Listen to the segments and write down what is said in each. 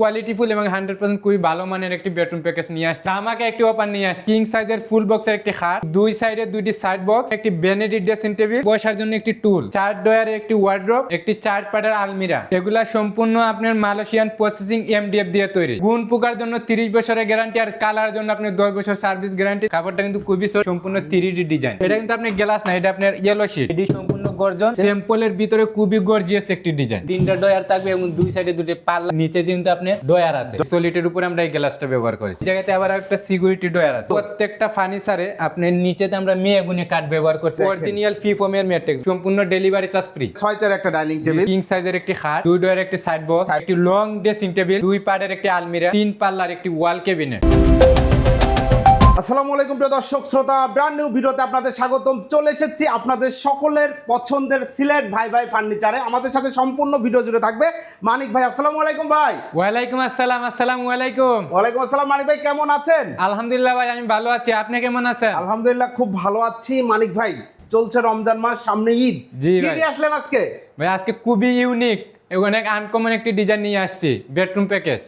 কোয়ালিটিফুল এবং hundred percent খুবই ভালো মানের একটি বেডরুম প্যাকেজ নিয়ে আসছে। আমাকে একটি ওপেন নিয়ে আসছে। কিং সাইজের ফুল বক্সের একটি খাট, দুই সাইডে দুইটি সাইড বক্স একটি বেনেডি ড্রেসিং টেবিল বসার জন্য একটি টুল চার ডয়ারের একটি ওয়ার্ড্রোপ একটি চার পাটের আলমিরা। এগুলা সম্পূর্ণ আপনার মালয়েশিয়ান প্রসেসিং এমডিএফ দিয়ে তৈরি। গুণ পোকার জন্য তিরিশ বছরের গ্যারান্টি আর কালার জন্য আপনার দশ বছর সার্ভিস গ্যারান্টি কাপড়টা কিন্তু খুবই সম্পূর্ণ থ্রি ডি ডিজাইন এটা কিন্তু আপনি গ্লাস না, এটা আপনার ইয়েলো শিট এটি সম্পূর্ণ গর্জন স্যাম্পলের ভিতরে খুবই গর্জিয়াস একটি ডিজাইন তিনটা ডয়ার থাকবে এবং দুই সাইডে দুটি পাল্লা। নিচে কিন্তু আপনি ডয়ার আছে। সলিটের উপরে আমরা এই গ্লাসটা ব্যবহার করেছি। এই জায়গাতে আবার একটা সিকিউরিটি ডয়ার আছে। প্রত্যেকটা ফার্নিচারে আপনি নিচেতে আমরা মেয়ে গুনে কাঠ ব্যবহার করছি। অরিজিনাল ফি ফোমের ম্যাট্রিক্স সম্পূর্ণ ডেলিভারি চার্জ ফ্রি ছয় চার একটা ডাইনিং টেবিল কিং সাইজের একটি খাট দুই ডয়ার একটি সাইড বক্স একটি লং ড্রেসিং টেবিল দুই পার্টের একটি আলমিরা তিন পাল্লার একটি ওয়াল কেবিনেট আসসালামু আলাইকুম প্রিয় দর্শক শ্রোতা ব্র্যান্ড নিউ ভিডিওতে আপনাদের স্বাগতম। চলে এসেছি আপনাদের সকলের পছন্দের সিলেট ভাই ভাই ফার্নিচারে আমাদের সাথে সম্পূর্ণ ভিডিও জুড়ে থাকবে মানিক ভাই। আসসালামু আলাইকুম ভাই। ওয়ালাইকুম আসসালাম আসসালামু আলাইকুম। ওয়ালাইকুম আসসালাম মানিক ভাই কেমন আছেন? আলহামদুলিল্লাহ ভাই আমি ভালো আছি। আপনি কেমন আছেন? আলহামদুলিল্লাহ খুব ভালো আছি। মানিক ভাই চলছে রমজান মাস সামনে ঈদ। জি কি আসলেন আজকে? ভাই আজকে খুবই ইউনিক অনেক আনকমন একটি ডিজাইন নিয়ে আসছি। বেডরুম প্যাকেজ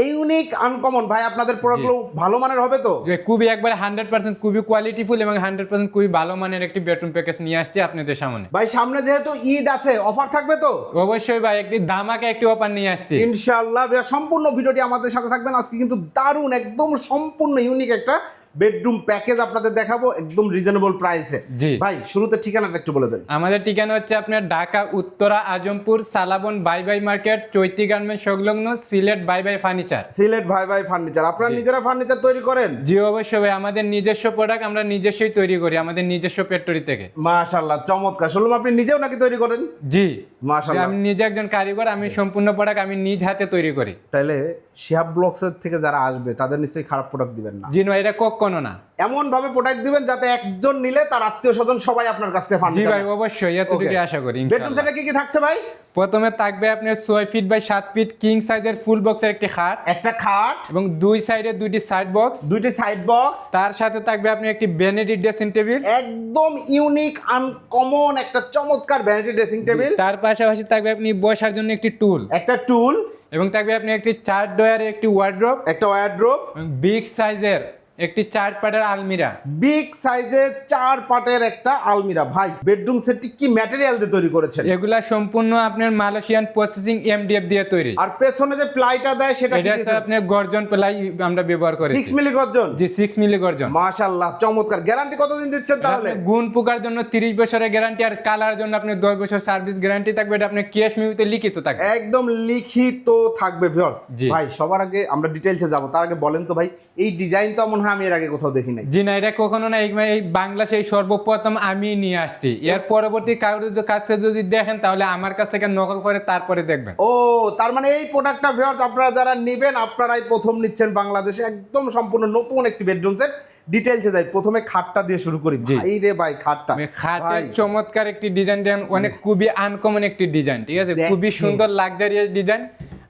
এই ইউনিক আনকমন ভাই আপনাদের প্রোডাক্টগুলো ভালো মানের হবে তো? খুবই একবারে হান্ড্রেড পার্সেন্ট খুবই কোয়ালিটিফুল এবং হান্ড্রেড পার্সেন্ট খুবই ভালো মানের একটি বেডরুম প্যাকেজ নিয়ে আসছি আপনাদের সামনে। ভাই সামনে যেহেতু ঈদ আছে অফার থাকবে তো? অবশ্যই ভাই একটি দামাকে একটি অফার নিয়ে আসছি। ইনশাআল্লাহ সম্পূর্ণ ভিডিওটি আমাদের সাথে থাকবেন। আজকে কিন্তু দারুণ একদম সম্পূর্ণ ইউনিক একটা বেডরুম প্যাকেজ আপনাদের দেখাবো একদম রিজনেবল প্রাইসে ভাই শুরুতে ঠিকানাটা একটু বলে দেন। আমাদের ঠিকানা হচ্ছে আপনার Dhaka Uttara Azampur সালাবন bye bye market Chaiti garment সংলগ্ন Sylhet bye bye furniture Sylhet bye bye furniture আপনারা নিজেরা ফার্নিচার তৈরি করেন? জি অবশ্যই ভাই আমাদের নিজস্ব প্রোডাক্ট আমরা নিজস্বই তৈরি করি আমাদের নিজস্ব ফ্যাক্টরি থেকে। মাশাআল্লাহ চমৎকার। শুনলাম আপনি নিজেও নাকি তৈরি করেন? জি। মাশাআল্লাহ। আমি নিজে একজন কারিগর আমি সম্পূর্ণ প্রোডাক্ট আমি নিজ হাতে তৈরি করি। তাহলে শিহাব ব্লগসের থেকে যারা আসবে তাদের নিশ্চয়ই খারাপ প্রোডাক্ট দিবেন না। জি নয় এটা কখনো না। এমন ভাবে প্রোডাক্ট দিবেন যাতে একজন নিলে তার আত্মীয় স্বজন সবাই আপনার কাছ থেকে জি ভাই অবশ্যই এতটুকু আশা করি বেডরুম। সেটে কি কি থাকছে ভাই? প্রথমে থাকবে আপনার ছয় ফিট বাই সাত ফিট কিং সাইজের ফুল বক্সের একটি খাট একটা খাট এবং দুই সাইডে দুইটি সাইড বক্স দুইটি সাইড বক্স তার সাথে থাকবে আপনি একটি বেনেডি ড্রেসিং টেবিল একদম ইউনিক আনকমন একটা চমৎকার ভ্যানিটি ড্রেসিং টেবিল তার পাশাপাশি থাকবে আপনি বসার জন্য একটি টুল একটা টুল এবং থাকবে আপনি একটি চার ডয়ারের একটি ওয়ার্ড্রোপ একটা ওয়ারড্রোপ বিগ সাইজের একটি চার পাটের আলমিরা। বিগ সাইজের চার পাটের একটা আলমিরা ভাই। বেডরুম সেটটি কি ম্যাটেরিয়াল দিয়ে তৈরি করেছেন? এগুলা সম্পূর্ণ আপনার মালয়েশিয়ান প্রসেসিং এমডিএফ দিয়ে তৈরি। আর পেছনে যে প্লাইটা দেয় সেটা এটা হচ্ছে আপনার গর্জন প্লাই আমরা ব্যবহার করি সিক্স মিলি গর্জন? জি সিক্স মিলি গর্জন। মাশাল্লাহ চমৎকার। গ্যারান্টি কতদিন দিচ্ছেন তাহলে? গুণ পোকার জন্য তিরিশ বছরের গ্যারান্টি আর কালার জন্য আপনি দশ বছর সার্ভিস গ্যারান্টি থাকবে। এটা আপনার ক্যাশ মিউতে লিখিত থাকবে। একদম লিখিত থাকবে ভিউয়ার্স ভাই সবার আগে আমরা ডিটেইলসে যাব। তার আগে বলেন তো ভাই এই ডিজাইন তো মনে হয় আমি এর আগে কোথাও দেখি নাই। জি না এটা কখনো না এই- বাংলাদেশে এই সর্বপ্রথম আমি নিয়ে আসছি। এর পরবর্তী কারোর কাছে যদি দেখেন তাহলে আমার কাছ থেকে নকল করে তারপরে দেখবেন। ও তার মানে এই প্রোডাক্টটা ভিউয়ার্স আপনারা যারা নেবেন আপনারাই প্রথম নিচ্ছেন বাংলাদেশে একদম সম্পূর্ণ নতুন একটি বেডরুম সেট ডিটেইলসে যাই প্রথমে খাটটা দিয়ে শুরু করি। ভাই রে ভাই খাটটা। আমি খাটের চমৎকার একটি ডিজাইন দেন অনেক খুবই আনকমন একটি ডিজাইন ঠিক আছে? খুবই সুন্দর লাক্সারিয়াস ডিজাইন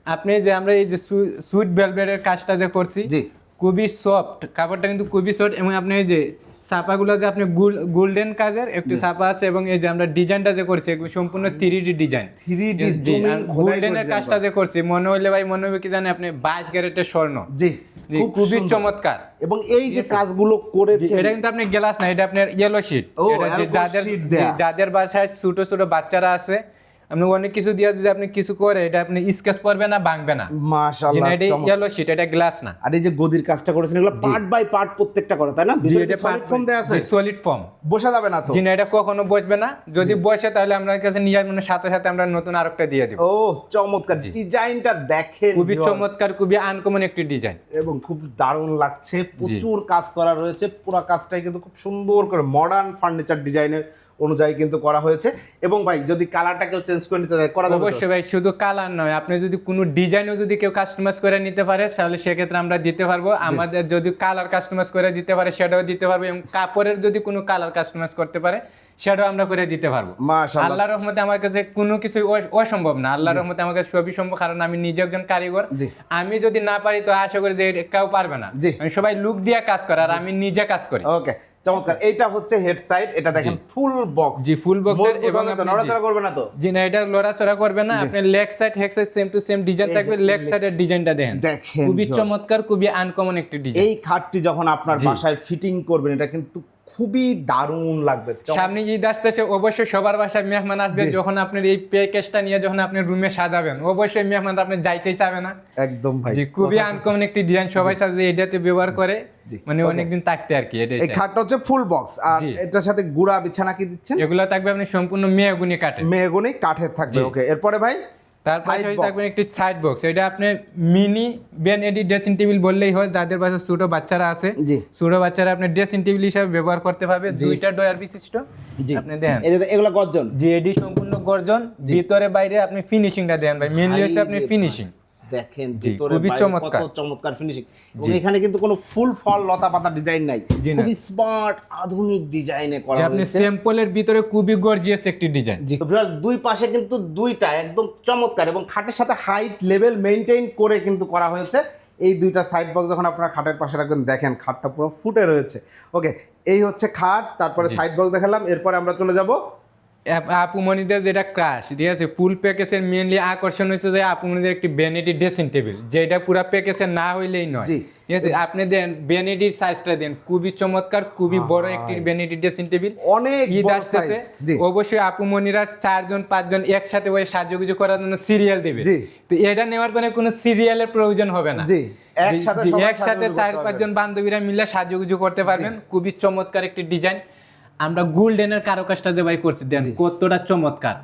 আপনি যে আমরা এই যে সুইট ভেলভেটের কাজটা যে করছি জি। খুবই সফট কাপড়টা কিন্তু খুবই সফট এবং আপনি এই যে ছাপাগুলো যে আপনি গোল্ডেন কাজের একটু ছাপা আছে এবং এই যে আমরা ডিজাইনটা যে করছি সম্পূর্ণ থ্রি ডি ডিজাইন 3D জমিন খোদাই করে গোল্ডেনের কাজটা যে করছি মনে হইলে ভাই মনে হবে কি জানে আপনি বাইশ ক্যারেটের স্বর্ণ। জি খুবই চমৎকার। এবং এই যে কাজগুলো করেছে এটা কিন্তু আপনি গ্লাস না এটা আপনার ইয়েলো শিট যাদের। যাদের বাসায় ছোট ছোট বাচ্চারা আছে আপনি অনেক কিছু দিয়ে যদি আপনি কিছু করে এটা আপনি স্কেচ পড়বে না ভাঙবে না। মাশাআল্লাহ এটা ইয়েলো শিট এটা গ্লাস না। আর এই যে গদির কাজটা করেছেন এগুলো পার্ট বাই পার্ট প্রত্যেকটা করা তাই না? এটা সলিড ফর্ম দেয়া আছে। সলিড ফর্ম বসা যাবে না তো? জি না এটা কখনো বসবে না। যদি বসে তাহলে আপনার কাছে নিয়ে আসবেন সাথে সাথে আমরা নতুন আরেকটা দিয়ে দিব। ও চমৎকার। ডিজাইনটা দেখেন খুবই চমৎকার খুবই আনকমন একটি ডিজাইন। এবং খুব দারুণ লাগছে। প্রচুর কাজ করা রয়েছে। পুরো কাজটাই কিন্তু খুব সুন্দর করে মডার্ন ফার্নিচার ডিজাইনের অনুযায়ী কিন্তু করা হয়েছে। এবং ভাই যদি কালারটা কেউ চেঞ্জ করে নিতে চায় করা যাবে অবশ্যই ভাই শুধু কালার নয়। আপনি যদি কোনো ডিজাইনও যদি কেউ কাস্টমাইজ করে নিতে পারে তাহলে সেক্ষেত্রে আমরা দিতে পারব। আমাদের যদি কালার কাস্টমাইজ করে দিতে পারে সেটাও দিতে পারব। এবং কাপড়ের যদি কোনো কালার কাস্টমাইজ করতে পারে সেটাও আমরা করে দিতে পারব। আল্লাহর রহমতে আমার কাছে কোনো কিছুই অসম্ভব না। আল্লাহর রহমতে আমার কাছে সবই সম্ভব কারণ আমি নিজে একজন কারিগর। আমি যদি না পারি তো আশা করি যে কেউ পারবে না। সবাই লুক দিয়ে কাজ করে আর আমি নিজে কাজ করি। ওকে চমৎকার। এইটা হচ্ছে হেড সাইড এটা দেখেন ফুল বক্স জি ফুল বক্সের এবং নড়াচড়া করবে না তো? জি না এটা লড়াচড়া করবে না। আপনি leg side head side same to same design থাকবে লেগ সাইডের ডিজাইনটা দেখেন। দেখেন খুবই চমৎকার খুবই আনকমন একটি ডিজাইন এই খাটটি যখন আপনার বাসায় ফিটিং করবেন এটা কিন্তু খুবই দারুণ লাগবে। সামনে ঈদ আসতেছে অবশ্যই সবার বাসায় মেহমান আসবে। যখন আপনার এই প্যাকেজটা নিয়ে যখন আপনি রুমে সাজাবেন অবশ্যই মেহমান আপনি যাইতেই চাবে না। একদম ভাই খুবই আনকমন একটি ডিজাইন সবাই সাথে এটাতে ব্যবহার করে। মানে অনেকদিন থাকতে আর কি এই খাটটা হচ্ছে ফুল বক্স আর এটার সাথে গুড়া বিছানা কি দিচ্ছেন? এগুলো থাকবে আপনি সম্পূর্ণ মেয়েগুনি কাটে মেহগনি কাঠের থাকবে ওকে এরপরে ভাই? তার পাশাপাশি box। একটি সাইড বক্স এটা আপনি মিনি বেন এডি ড্রেসিং টেবিল বললেই হয় যাদের পাশে ছোট বাচ্চারা আছে। ছোট বাচ্চারা আপনি ড্রেসিং টেবিল হিসাবে ব্যবহার করতে পারবে। দুইটা ডয়ার বিশিষ্ট। আপনি দেন। এগুলো গর্জন। জি এডি সম্পূর্ণ গর্জন। ভিতরে বাইরে আপনি ফিনিশিংটা দেন ভাই। মেনলি হচ্ছে আপনি ফিনিশিং দেখেন ভিতরে। কত চমৎকার। ফিনিশিং এবং এখানে কিন্তু কোনো ফুল ফল লতা পাতা ডিজাইন নাই খুবই স্মার্ট আধুনিক ডিজাইনে করা আপনি স্যাম্পলের ভিতরে খুবই গর্জিয়াস একটি ডিজাইন জি ভিউয়ার্স, দুই পাশে কিন্তু দুইটা একদম চমৎকার এবং খাটের সাথে হাইট লেভেল মেনটেন করে কিন্তু করা হয়েছে। এই দুইটা সাইড বক্স যখন আপনারা খাটের পাশে রাখবেন দেখেন খাটটা পুরো ফুটে রয়েছে। ওকে এই হচ্ছে খাট তারপরে সাইড বক্স দেখালাম এরপরে আমরা চলে যাব আপুমনিদের যেটা ক্রাশ ঠিক আছে? ফুল প্যাকেজের মেনলি আকর্ষণ হচ্ছে যে আপুমনিদের একটি বেনেডি ড্রেসিং টেবিল যেটা পুরো প্যাকেজের না হইলেই নয়। ঠিক আছে? আপনি দেন বেনেডির সাইজটা দেন খুবই চমৎকার খুবই বড় একটি বেনেডি ড্রেসিং টেবিল অনেক ঈদ আসতেছে। অবশ্যই আপুমনিরা চারজন পাঁচজন একসাথে ওই সাহায্য করার জন্য সিরিয়াল দেবে। তো এটা নেওয়ার পরে কোনো সিরিয়ালের প্রয়োজন হবে না। একসাথে চার পাঁচজন বান্ধবীরা মিলে সাজুগুজু করতে পারবেন। খুবই চমৎকার একটি ডিজাইন আমরা গোল্ডেনের কারও কাজটা যে ভাই করছি দেন কতটা চমৎকার।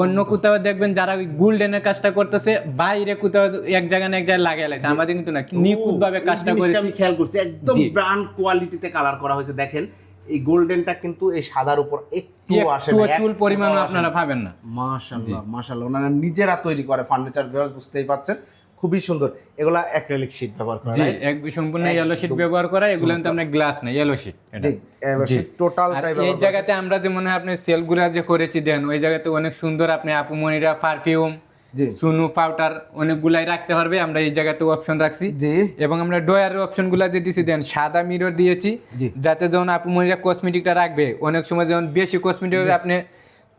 অন্য কোথাও দেখবেন যারা ওই গোল্ডেনের কাজটা করতেছে বাইরে কোথাও এক জায়গায় এক জায়গায় লাগাই লাগছে। আমাদের কিন্তু না নিখুঁত ভাবে কাজটা করেছি। আমি খেয়াল করছি একদম। ব্র্যান্ড কোয়ালিটিতে কালার করা হয়েছে। দেখেন এই গোল্ডেনটা কিন্তু এই সাদার উপর একটু আসে না চুল পরিমাণ আপনারা। পাবেন না। মাশাআল্লাহ মাশাআল্লাহ। ওনারা নিজেরা তৈরি করে ফার্নিচার বুঝতেই পাচ্ছেন খুবই সুন্দর। এগুলা অ্যাক্রিলিক শীট ব্যবহার করা জি এক সম্পূর্ণ ইয়েলো শিট ব্যবহার করা এগুলো কিন্তু আমরা গ্লাস না ইয়েলো শিট জি জি। টোটালটাই আর এই জায়গাতে আমরা যে মনে হয় আপনি সেলগুলা যে করেছি দেন ওই জায়গাতে অনেক সুন্দর আপনি আপুমনিরা পারফিউম সুনু পাউডার অনেকগুলাই রাখতে পারবে আমরা এই জায়গাতে অপশন রাখছি। এবং আমরা ডয়ারের অপশনগুলো যে দিয়েছি দেন সাদা মিরর দিয়েছি। যাতে যখন আপুমনিরা কসমেটিকটা রাখবে অনেক সময় যখন বেশি কসমেটিক হবে আপনি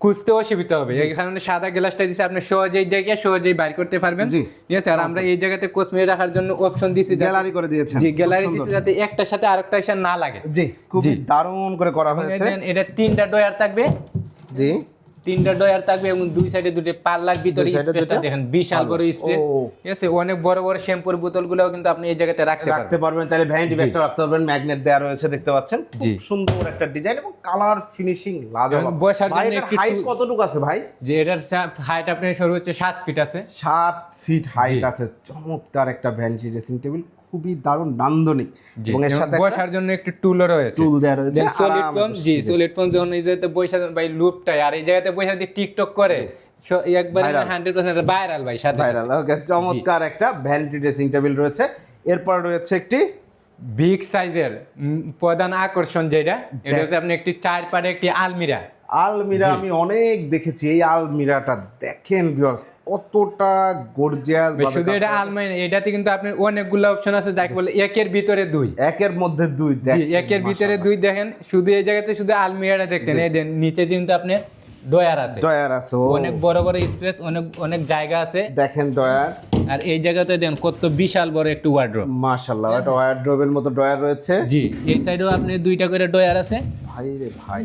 খুঁজতে অসুবিধা হবে। এখানে সাদা গ্লাসটা দিছে আপনি সহজেই দেখে সহজেই বাইর করতে পারবেন। ঠিক আছে আর আমরা এই জায়গাতে কসমেটিক রাখার জন্য অপশন দিয়েছি গ্যালারি করে দিয়েছেন। জি গ্যালারি সুন্দর। যাতে একটার সাথে আরেকটা এসে না লাগে। জি খুব দারুণ করে করা হয়েছে। এটা তিনটা ডয়ার থাকবে। জি। তিনটা ডয়ার থাকবে এবং দুই সাইডে দুটো পাল্লার ভিতরে স্পেসটা দেখেন বিশাল বড় স্পেস ঠিক আছে অনেক বড় বড় শ্যাম্পুর বোতলগুলোও কিন্তু আপনি এই জায়গাতে রাখতে পারবেন। রাখতে পারবেন চাইলে ভ্যানিটি ব্যাগটা রাখতে পারবেন ম্যাগনেট দেওয়া রয়েছে দেখতে পাচ্ছেন। খুব সুন্দর একটা ডিজাইন এবং কালার ফিনিশিং লাজবাব। বসার জন্য একটি হাইট কতটুকু আছে ভাই? যে এটার হাইট আপনার সর্বোচ্চ সাত ফিট আছে। সাত ফিট হাইট আছে চমৎকার একটা ভ্যানিটি ড্রেসিং টেবিল খুবই দারুণ নান্দনিক। এবং এর সাথে বসার জন্য একটি টুলও রয়েছে। চুল দেওয়া রয়েছে। সলিড বসে জি সলিড ফোম যখন এই জায়গাতে বসে ভাই লুপটাই আর এই জায়গাতে বসে দিয়ে টিকটক করে একবারে ভাইরাল ভাই সাথে সাথে। ভাইরাল ওকে চমৎকার একটা ভ্যানিটি ড্রেসিং টেবিল রয়েছে। এরপর রয়েছে একটি বিগ সাইজের প্রধান আকর্ষণ যেটা এটা হচ্ছে আপনি একটি চার পাড়ে একটি আলমিরা। আলমিরা আমি অনেক দেখেছি। এই আলমিরাটা দেখেন ভিউয়ার্স কতটা গর্জিয়াস শুধু এটা আলমারি এটাতে কিন্তু আপনার অনেকগুলো অপশন আছে যাকে বলে একের ভিতরে দুই। একের মধ্যে দুই একের ভিতরে দুই দেখেন শুধু এই জায়গাতে শুধু আলমিরাটা দেখতেন এই দেন নিচে কিন্তু আপনি ডয়ার আছে। ডয়ার আছে অনেক বড় বড় স্পেস অনেক অনেক জায়গা আছে। দেখেন ডয়ার আর এই জায়গাতে দেন কত বিশাল বড় একটু ওয়ার্ড্রোব মাশাআল্লাহ একটা ওয়ার্ড্রোবের মতো ড্রয়ার রয়েছে। জি এই সাইডেও আপনি দুইটা করে ড্রয়ার আছে। ভাই রে ভাই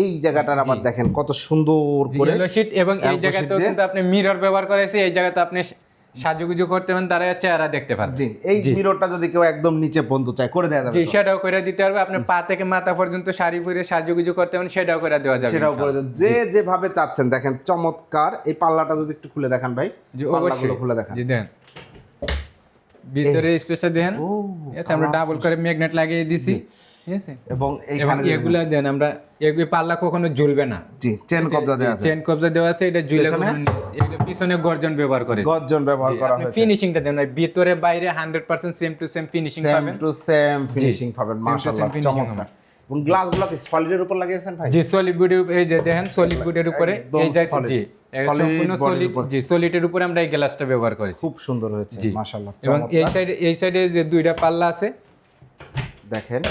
এই জায়গাটার আবার দেখেন কত সুন্দর করে শিট এবং এই জায়গাতে জায়গাতেও কিন্তু আপনি মিরর ব্যবহার করেছে এই জায়গাতে আপনি সাজুগুজু করতে পারেন তারা চেহারা দেখতে পারেন জি এই মিররটা যদি কেউ একদম নিচে বন্ধু চায় করে দেওয়া যাবে জি সেটাও করে দিতে পারবে। আপনার পা থেকে মাথা পর্যন্ত শাড়ি পরে সাজুগুজু করতে পারেন সেটাও করে দেওয়া যাবে সেটাও করে যে যেভাবে চাচ্ছেন দেখেন চমৎকার। এই পাল্লাটা যদি একটু খুলে দেখান ভাই পাল্লাগুলো অবশ্যই। খুলে দেখান। জি দেন। ভিতরে স্পেসটা দেখেন আমরা ডাবল করে ম্যাগনেট লাগিয়ে দিছি। এবং এইখানে এগুলা দেন আমরা এগুলি পাল্লা কখনো ঝুলবে না। জি চেন কবজা দেওয়া আছে। চেন কবজা দেওয়া আছে এটা ঝুলে এগুলো পিছনে গর্জন ব্যবহার করে গর্জন ব্যবহার করা হয়েছে। ফিনিশিংটা দেন ভিতরে বাইরে hundred percent same to same finishing same to same finishing পাবেন মাশাআল্লাহ চমৎকার। এবং গ্লাসগুলো কি সলিডের উপর লাগিয়েছেন ভাই? জি সলিড এই যে দেখেন সলিড উপরে। এই যে জি সলিডের উপরে। আমরা এই গ্লাসটা ব্যবহার করেছি। খুব সুন্দর হয়েছে। মাশাআল্লাহ এবং এই সাইডে এই সাইডে যে দুইটা পাল্লা আছে দেখেন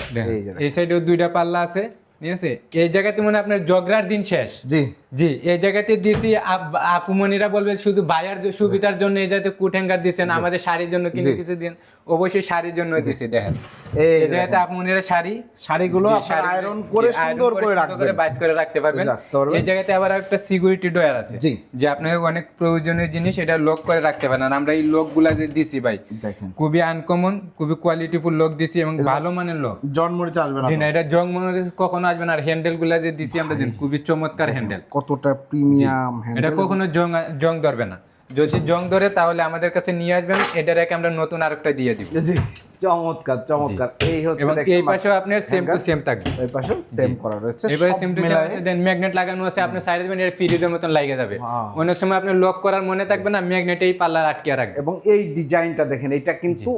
এই সাইডেও দুইটা পাল্লা আছে ঠিক আছে? এই জায়গাতে মনে আপনার জগরার দিন শেষ। জি। জি এই জায়গাতে দিছি আপ- আপুমনিরা বলবে শুধু বায়ার সুবিধার জন্য এই জায়গাতে কুট হ্যাঙ্গার দিচ্ছেন আমাদের শাড়ির জন্য কিন্তু কিছু দিন অবশ্যই শাড়ির জন্য দিছি দেখেন। এই জায়গাতে আপুমনিরা শাড়ি শাড়িগুলো আপনারা আয়রন করে সুন্দর করে রাখবেন। বাইস করে রাখতে পারবেন। এই জায়গাতে আবার একটা সিকিউরিটি ডয়ার আছে। জি। যে আপনার অনেক প্রয়োজনীয় জিনিস এটা লক করে রাখতে পারেন। আমরা এই লকগুলা যে দিছি ভাই দেখেন। খুবই আনকমন খুবই কোয়ালিটিফুল লক দিছি এবং ভালো মানের লক জন্মরিচ আসবে না জি না এটা জং মনে কখনো আসবে না। আর হ্যান্ডেলগুলা যে দিছি আমরা দিন খুবই চমৎকার হ্যান্ডেল কতটা প্রিমিয়াম এটা কখনো জং জং ধরবে না। যদি জং ধরে তাহলে আমাদের কাছে নিয়ে আসবেন এটা রেখে আমরা নতুন আরেকটা দিয়ে দিব। জি চমৎকার চমৎকার। এই হচ্ছে এই পাশেও আপনার সেম টু। সেম থাকবে। এই পাশেও সেম করা রয়েছে এবারে সব সেম টু সেম আছে দেন ম্যাগনেট লাগানো আছে আপনি সাইডে দেবেন এটা ফ্রিজের মতন লাগিয়ে যাবে। অনেক সময় আপনি লক করার মনে থাকবে না ম্যাগনেট এই পাল্লা আটকে রাখবে। এবং এই ডিজাইনটা দেখেন এটা কিন্তু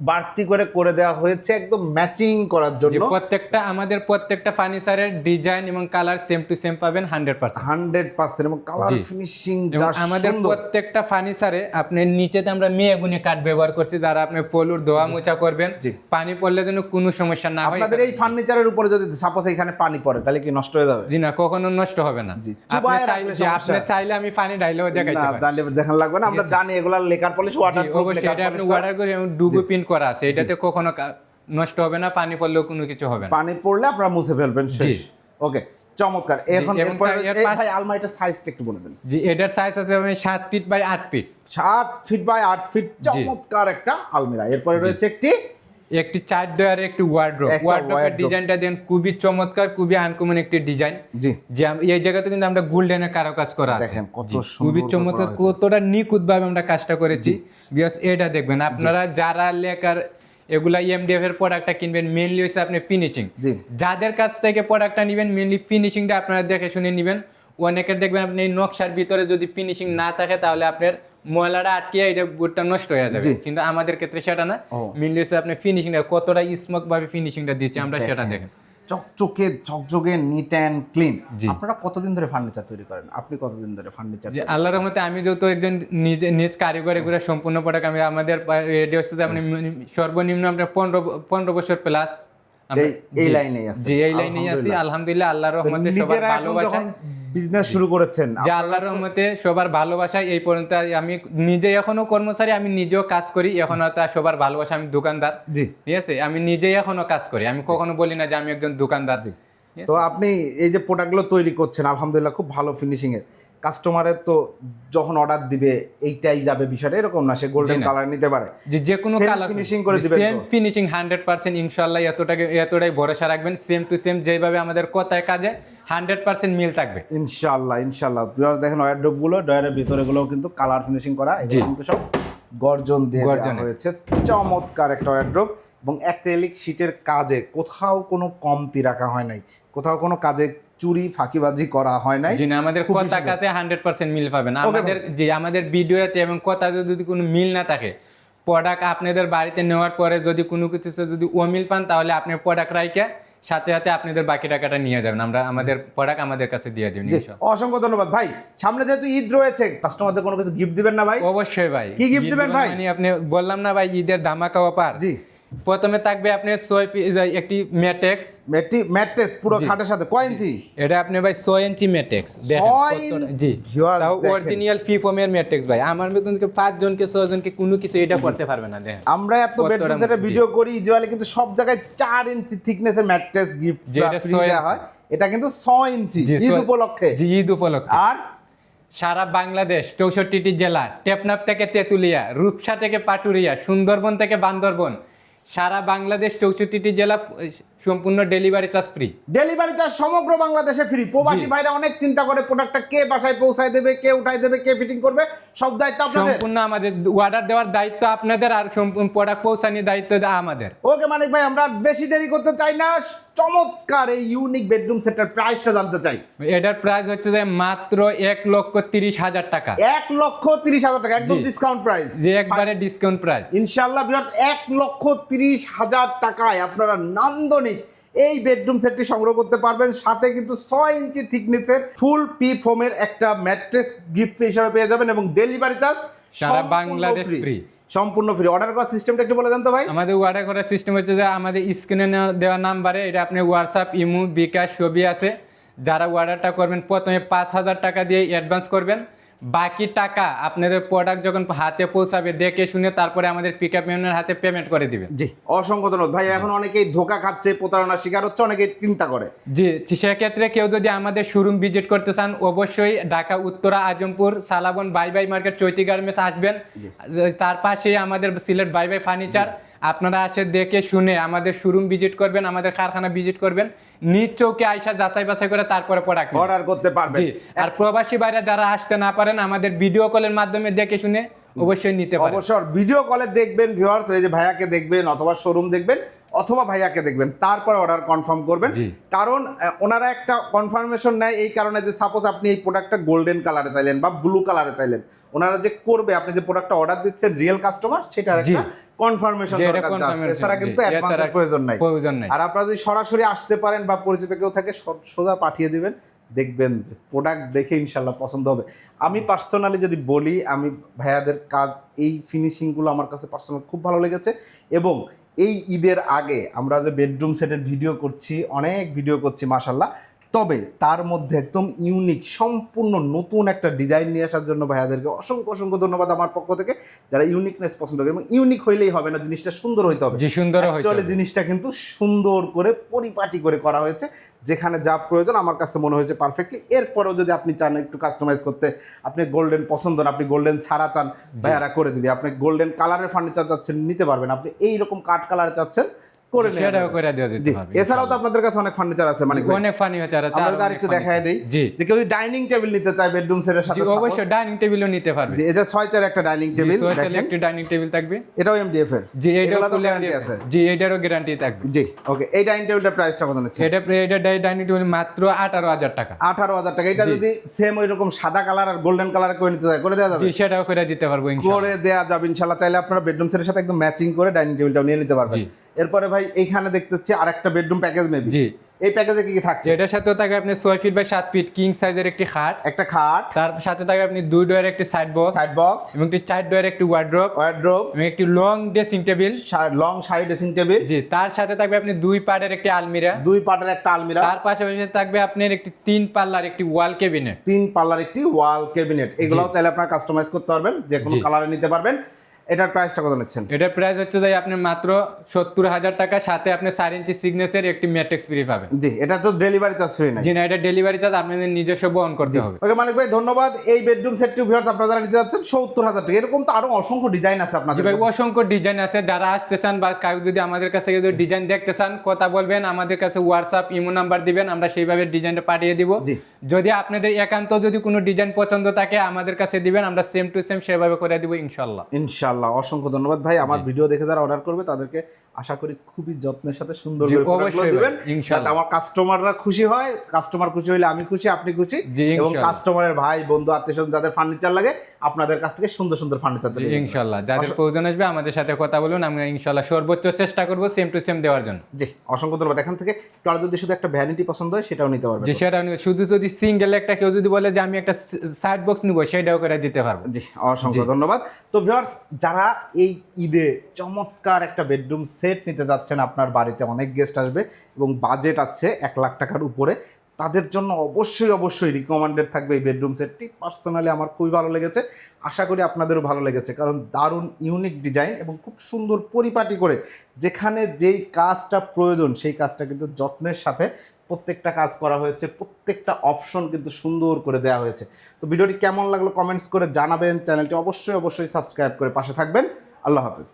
বাড়তি করে করে দেওয়া হয়েছে একদম ম্যাচিং করার জন্য। প্রত্যেকটা আমাদের প্রত্যেকটা ফার্নিচারের ডিজাইন এবং কালার সেম টু সেম পাবেন হান্ড্রেড পার্সেন্ট হান্ড্রেড পার্সেন্ট এবং কালার ফিনিশিং আমাদের প্রত্যেকটা ফার্নিচারে আপনি নিচেতে আমরা মেয়েগুনি কাঠ ব্যবহার করছি যারা আপনি পলুর ধোয়া মোছা করবেন পানি পড়লে যেন কোনো সমস্যা না হয়। আপনাদের এই ফার্নিচারের উপরে যদি সাপোজ এখানে পানি পড়ে তাহলে কি নষ্ট হয়ে যাবে? জি না কখনো নষ্ট হবে না। আপনি চাইলে আমি পানি ডাইলেও দেখাইতে না দেখান লাগবে না আমরা জানি এগুলা লেকার পলিশ ওয়াটার জি, অবশ্যই এটা আপনি অর্ডার করে। ডুবো পিন করা আছে এটাতে কখনো নষ্ট হবে না পানি পড়লেও কোনো কিছু হবে না। পানি পড়লে আপনারা মুছে ফেলবেন শেষ। ওকে চমৎকার। এখন ভাই আলমারিটার সাইজটা একটু বলে দেন। জি এটার সাইজ আছে আমি সাত ফিট বাই আট ফিট সাত ফিট বাই আট ফিট চমৎকার একটা আলমিরা। এরপরে রয়েছে একটি একটি চার ডয়ার একটি ওয়ার্ড্রোপ ওয়ার্ড্রোপের ডিজাইনটা দেন খুবই চমৎকার খুবই আনকমন একটি ডিজাইন জি। যে এই জায়গাতে কিন্তু আমরা গোল্ডেনের কারও কাজ করা আছে। দেখেন কত সুন্দর খুবই চমৎকার কতটা নিখুঁত ভাবে আমরা কাজটা করেছি। বিকজ এটা দেখবেন আপনারা যারা লেখার এগুলা ইএমডিএফ এর প্রোডাক্টটা কিনবেন মেনলি হচ্ছে আপনি ফিনিশিং যাদের কাছ থেকে প্রোডাক্টটা নেবেন মেনলি ফিনিশিংটা আপনারা দেখে শুনে নেবেন। অনেকের দেখবেন আপনি নকশার ভিতরে যদি ফিনিশিং না থাকে তাহলে আপনার ময়লাটা আটকে এটা বুটটা নষ্ট হয়ে যাবে। কিন্তু আমাদের ক্ষেত্রে সেটা না। মেনলি হচ্ছে আপনি ফিনিশিংটা কতটা স্মোক ভাবে ফিনিশিংটা দিচ্ছি আমরা সেটা দেখেন। চকচকে ঝকঝকে নিট অ্যান্ড ক্লিন আপনারা কতদিন ধরে ফার্নিচার তৈরি করেন? আপনি কতদিন ধরে ফার্নিচার যে আল্লাহর রহমতে আমি যেহেতু একজন নিজে নিজ কারিগর এগুলো সম্পূর্ণ প্রোডাক্ট আমি আমাদের রেডিও হচ্ছে আপনি সর্বনিম্ন আমরা পনেরো পনেরো বছর প্লাস এই এই লাইনেই আছে এই লাইনেই আছি। আলহামদুলিল্লাহ। আল্লাহর রহমতে সবার ভালোবাসা বিজনেস শুরু করেছেন। যে আল্লাহর রহমতে সবার ভালোবাসায় এই পর্যন্ত আমি নিজে এখনও কর্মচারী আমি নিজেও কাজ করি এখনও তা সবার ভালোবাসা আমি দোকানদার। জি। ঠিক আছে? আমি নিজেই এখনও কাজ করি আমি কখনো বলি না যে আমি একজন দোকানদার। জি। তো আপনি এই যে প্রোডাক্টগুলো তৈরি করছেন আলহামদুলিল্লাহ খুব ভালো ফিনিশিংয়ের কাস্টমারের তো যখন অর্ডার দিবে এইটাই যাবে বিষয়টা এরকম না সে গোল্ডেন কালার নিতে পারে। যে যে কোনো কালার ফিনিশিং করে দিবেন সেম? ফিনিশিং হান্ড্রেড পার্সেন্ট ইনশাল্লাহ এতটাকে এতটাই ভরসা রাখবেন সেম টু সেম যেভাবে আমাদের কথায় কাজে হান্ড্রেড পার্সেন্ট মিল থাকবে। ইনশাআল্লাহ ইনশাআল্লাহ। বিকজ দেখেন ওয়ারড্রপগুলো ডয়ারের ভিতরে গুলো কিন্তু কালার ফিনিশিং করা এগুলো কিন্তু সব গর্জন দিয়ে দেওয়া হয়েছে। চমৎকার একটা ওয়ারড্রপ এবং অ্যাক্রেলিক শীটের কাজে কোথাও কোনো কমতি রাখা হয় নাই। কোথাও কোনো কাজে চুরি ফাঁকিবাজি করা হয় নাই। জি না আমাদের কথা কাছে হান্ড্রেড পার্সেন্ট মিল পাবেন। Okay, আমাদের যে আমাদের ভিডিওতে এবং কথা যদি কোনো মিল না থাকে প্রোডাক্ট আপনাদের বাড়িতে নেওয়ার পরে যদি কোনো কিছুতে যদি অমিল পান তাহলে আপনি প্রোডাক্ট রাইকে সাথে সাথে আপনাদের বাকি টাকাটা নিয়ে যাবেন। আমরা আমাদের প্রোডাক্ট আমাদের কাছে দিয়ে দিবেন। অসংখ্য ধন্যবাদ। ভাই সামনে যেহেতু ঈদ রয়েছে কাস্টমারদের কোনো কিছু গিফট দিবেন না ভাই? অবশ্যই ভাই। কি gift দিবেন ভাই? মানে আপনি বললাম না ভাই ঈদের ধামাকা অপার জি। প্রথমে থাকবে আপনি ছয় একটি ম্যাটেক্স মেট্রি ম্যাট্রেস পুরো খাটের সাথে কয় ইঞ্চি? এটা আপনি ভাই ছয় ইঞ্চি ম্যাটেক্স জি। তাও অরিজিনাল ফি ফোমের ম্যাটেক্স ভাই। আমার মতন পাঁচ জনকে ছয় জনকে কোনো কিছু এটা করতে পারবে না দেখেন। আমরা এত বেডরুম সেটে। ভিডিও করি ইউজুয়ালি কিন্তু সব জায়গায় চার ইঞ্চি থিকনেসের ম্যাট্রেস গিফট যেটা ফ্রি দেওয়া হয় এটা কিন্তু ছয় ইঞ্চি ঈদ উপলক্ষে। জি ঈদ উপলক্ষে। আর? সারা বাংলাদেশ চৌষট্টিটি জেলা টেপনাপ থেকে তেঁতুলিয়া রূপসা থেকে পাটুরিয়া সুন্দরবন থেকে বান্দরবন সারা বাংলাদেশ চৌষট্টিটি জেলা সম্পূর্ণ delivery charge free delivery charge সমগ্র বাংলাদেশে ফ্রি প্রবাসী ভাইরা অনেক চিন্তা করে প্রোডাক্টটা কে বাসায় পৌঁছায় দেবে কে উঠাই দেবে কে ফিটিং করবে সব দায়িত্ব আপনাদের। সম্পূর্ণ আমাদের অর্ডার দেওয়ার দায়িত্ব আপনাদের আর সম্পূর্ণ প্রোডাক্ট পৌঁছানোর দায়িত্ব আমাদের। ওকে মানিক ভাই আমরা বেশি দেরি করতে চাই না। চমৎকার এই ইউনিক বেডরুম সেটের প্রাইসটা জানতে চাই। এটার প্রাইস হচ্ছে যে মাত্র এক লক্ষ তিরিশ হাজার টাকা। এক লক্ষ তিরিশ হাজার টাকা একদম ডিসকাউন্ট প্রাইস যে একবারে ডিসকাউন্ট প্রাইস ইনশাল্লাহ এক লক্ষ তিরিশ হাজার টাকায় আপনারা নান্দনিক এই বেডরুম সেটটি সংগ্রহ করতে পারবেন। সাথে কিন্তু ছয় ইঞ্চি থিকনেসের ফুল পি ফোমের একটা ম্যাট্রেস গিফট হিসাবে পেয়ে যাবেন এবং ডেলিভারি চার্জ সারা বাংলাদেশ free। সম্পূর্ণ ফ্রি অর্ডার করার সিস্টেমটা একটু বলে দেন তো ভাই। আমাদের অর্ডার করার সিস্টেম হচ্ছে যে আমাদের স্ক্রিনে দেওয়া নাম্বারে এটা আপনি হোয়াটসঅ্যাপ ইমো বিকাশ ছবি আছে। যারা অর্ডারটা করবেন প্রথমে পাঁচ হাজার টাকা দিয়ে অ্যাডভান্স করবেন। বাকি টাকা আপনাদের প্রোডাক্ট যখন হাতে পৌঁছাবে দেখে শুনে তারপরে আমাদের পিক আপ হাতে পেমেন্ট করে দিবেন জি। অসংখ্য ধন্যবাদ। ভাই এখন অনেকেই ধোকা খাচ্ছে প্রতারণার শিকার হচ্ছে অনেকেই চিন্তা করে। জি সেক্ষেত্রে কেউ যদি আমাদের শোরুম ভিজিট করতে চান অবশ্যই Dhaka Uttara Azampur Shalbon buy buy market Choity garments আসবেন। তার পাশেই আমাদের সিলেট বাই বাই ফার্নিচার। আপনারা আসে দেখে শুনে আমাদের শোরুম ভিজিট করবেন আমাদের কারখানা ভিজিট করবেন নিজ চৌকে আইসা যাচাই বাছাই করে তারপরে প্রোডাক্ট অর্ডার করতে পারবেন। আর প্রবাসী বাইরে যারা আসতে না পারেন আমাদের ভিডিও কলের মাধ্যমে দেখে শুনে অবশ্যই নিতে পারেন। অবশ্যই ভিডিও কলে দেখবেন ভিউয়ার্স এই যে ভাইয়াকে দেখবেন অথবা শোরুম দেখবেন অথবা ভাইয়াকে দেখবেন তারপর অর্ডার কনফার্ম করবেন। কারণ ওনারা একটা কনফার্মেশন নেয় এই কারণে যে সাপোজ আপনি এই প্রোডাক্টটা গোল্ডেন কালারে চাইলেন বা ব্লু কালারে চাইলেন। ওনারা যে করবে আপনি যে প্রোডাক্টটা অর্ডার দিচ্ছেন রিয়েল কাস্টমার সেটার জি। একটা কনফার্মেশন দরকার। এছাড়া কিন্তু অ্যাডভান্সের প্রয়োজন নাই। আর আপনারা যদি সরাসরি আসতে পারেন বা পরিচিত কেউ থাকে সোজা পাঠিয়ে দিবেন দেখবেন যে প্রোডাক্ট দেখে ইনশাল্লাহ পছন্দ হবে। আমি পার্সোনালি যদি বলি আমি ভাইয়াদের কাজ এই ফিনিশিংগুলো আমার কাছে পার্সোনাল খুব ভালো লেগেছে। এবং এই ঈদের আগে আমরা যে বেডরুম সেটের ভিডিও করছি অনেক ভিডিও করছি মাসাল্লাহ তবে তার মধ্যে একদম ইউনিক সম্পূর্ণ নতুন একটা ডিজাইন নিয়ে আসার জন্য ভাইয়াদেরকে অসংখ্য অসংখ্য ধন্যবাদ আমার পক্ষ থেকে। যারা ইউনিকনেস পছন্দ করে এবং ইউনিক হইলেই হবে না জিনিসটা সুন্দর হইতে হবে। সুন্দর অ্যাকচুয়ালি জিনিসটা কিন্তু সুন্দর করে পরিপাটি করে করা হয়েছে যেখানে যা প্রয়োজন আমার কাছে মনে হয়েছে পারফেক্টলি এরপরেও যদি আপনি চান একটু কাস্টমাইজ করতে আপনি গোল্ডেন পছন্দ না আপনি গোল্ডেন ছাড়া চান ভাইয়ারা করে দিবে। আপনি গোল্ডেন কালারের ফার্নিচার চাচ্ছেন নিতে পারবেন। আপনি এইরকম কাঠ কালার চাচ্ছেন করে নেওয়া সেটাও করে দেওয়া যেতে পারবে এছাড়াও তো আপনাদের কাছে অনেক ফার্নিচার আছে মানে অনেক ফার্নিচার আছে আমরা আরেকটু দেখায় দেই যে কেউ ডাইনিং টেবিল নিতে চায় বেডরুম সেটের সাথে অবশ্যই ডাইনিং টেবিলও নিতে পারবে। এটা ছয় চার একটা ডাইনিং টেবিল দেখেন। একটি ডাইনিং টেবিল থাকবে। এটাও এমডিএফ এর। জি এটাও তো গ্যারান্টি আছে। জি এটারও গ্যারান্টি থাকবে। জি ওকে এই ডাইনিং টেবিলটার প্রাইসটা কত নিচ্ছে? এটা এটা ডাইনিং টেবিল মাত্র আঠারো হাজার টাকা। আঠারো হাজার টাকা। এটা যদি সেম ওই রকম সাদা কালার আর গোল্ডেন কালার করে নিতে চায় করে দেওয়া যাবে? জি সেটাও করে দিতে পারব ইনশাআল্লাহ করে দেওয়া যাবে ইনশাল্লাহ। চাইলে আপনারা বেডরুম সেটের সাথে একদম ম্যাচিং করে ডাইনিং টেবিলটাও নিয়ে নিতে পারবেন। এরপরে ভাই এইখানে দেখতেছি আর একটা বেডরুম প্যাকেজ মেবি জি। এই প্যাকেজে কি কি থাকছে? এটার সাথেও থাকে আপনি ছয় ফিট বাই সাত ফিট কিং সাইজের একটি খাট। একটা খাট। তার সাথে থাকে আপনি দুই ডোয়ের একটি সাইড বক্স সাইড বক্স এবং একটি চার ডোয়ের একটি ওয়ার্ড্রপ ওয়ার্ড্রোব এবং একটি long dressing table long side dressing table জি তার সাথে থাকবে আপনি দুই পার্টের একটি আলমিরা। দুই পাটের একটা আলমিরা। তার পাশাপাশি থাকবে আপনার একটি তিন পাল্লার একটি ওয়াল কেবিনেট তিন পাল্লার একটি ওয়াল ক্যাবিনেট এগুলোও চাইলে আপনারা কাস্টমাইজ করতে পারবেন যে কোনো কালারে নিতে পারবেন। এটার প্রাইসটা কত নিচ্ছেন? এটার প্রাইস হচ্ছে যে আপনি মাত্র সত্তর হাজার টাকা সাথে আপনি চার ইঞ্চি সিগনেসের একটি ম্যাট্রিক্স ফ্রি পাবেন। জি এটা তো ডেলিভারি চার্জ ফ্রি নাই। জি না এটা ডেলিভারি চার্জ আপনাদের নিজস্ব বহন করতে হবে। ওকে মালিক ভাই ধন্যবাদ। এই বেডরুম সেটটি ভিউয়ার্স আপনারা যারা নিতে যাচ্ছেন সত্তর হাজার টাকা। এরকম তো আরও অসংখ্য ডিজাইন আছে আপনাদের ভাই অসংখ্য ডিজাইন আছে। যারা আসতে চান বা কাউ যদি আমাদের কাছ থেকে যদি ডিজাইন দেখতে চান কথা বলবেন। আমাদের কাছে হোয়াটসঅ্যাপ ইমো নাম্বার দিবেন। আমরা সেইভাবে ডিজাইনটা পাঠিয়ে দিব। জি। যদি আপনাদের একান্ত যদি কোনো ডিজাইন পছন্দ থাকে আমাদের কাছে দিবেন আমরা সেম টু সেম সেভাবে করে দিব ইনশাল্লাহ ইনশাআল্লাহ অসংখ্য ধন্যবাদ ভাই। আমার ভিডিও দেখে যারা অর্ডার করবে তাদেরকে আশা করি খুবই যত্নের সাথে সুন্দর করে দিবেন। ইনশাআল্লাহ। আমার কাস্টমাররা খুশি হয় কাস্টমার খুশি হলে আমি খুশি আপনি খুশি। এবং। কাস্টমারের ভাই বন্ধু আত্মীয় স্বজন যাদের ফার্নিচার লাগে আপনাদের কাছ থেকে সুন্দর সুন্দর ফার্নিচার ইনশাল্লাহ যাদের প্রয়োজন আসবে আমাদের সাথে কথা বলুন আমরা ইনশাল্লাহ সর্বোচ্চ চেষ্টা করব সেম টু সেম দেওয়ার জন্য। জি অসংখ্য ধন্যবাদ। এখান থেকে কারও যদি শুধু একটা ভ্যানিটি পছন্দ হয় সেটাও নিতে পারবে সেটা শুধু যদি সিঙ্গেল একটা কেউ যদি বলে যে আমি একটা সাইড বক্স নিবো সেটাও করে দিতে পারব। জি অসংখ্য ধন্যবাদ। তো ভিউয়ার্স যারা এই ঈদে চমৎকার একটা বেডরুম সেট নিতে যাচ্ছেন আপনার বাড়িতে অনেক গেস্ট আসবে এবং বাজেট আছে এক লাখ টাকার উপরে। তাদের জন্য অবশ্যই অবশ্যই রিকমেন্ডেড থাকবে এই বেডরুম সেটটি পার্সোনালি আমার খুবই ভালো লেগেছে। আশা করি আপনাদেরও ভালো লেগেছে। কারণ দারুণ ইউনিক ডিজাইন এবং খুব সুন্দর পরিপাটি করে যেখানে যেই কাজটা প্রয়োজন, সেই কাজটা কিন্তু যত্নের সাথে প্রত্যেকটা কাজ করা হয়েছে। প্রত্যেকটা অপশন কিন্তু সুন্দর করে দেওয়া হয়েছে। তো ভিডিওটি কেমন লাগল কমেন্টস করে জানাবেন। চ্যানেলটি অবশ্যই অবশ্যই সাবস্ক্রাইব করে পাশে থাকবেন। আল্লাহ হাফেজ।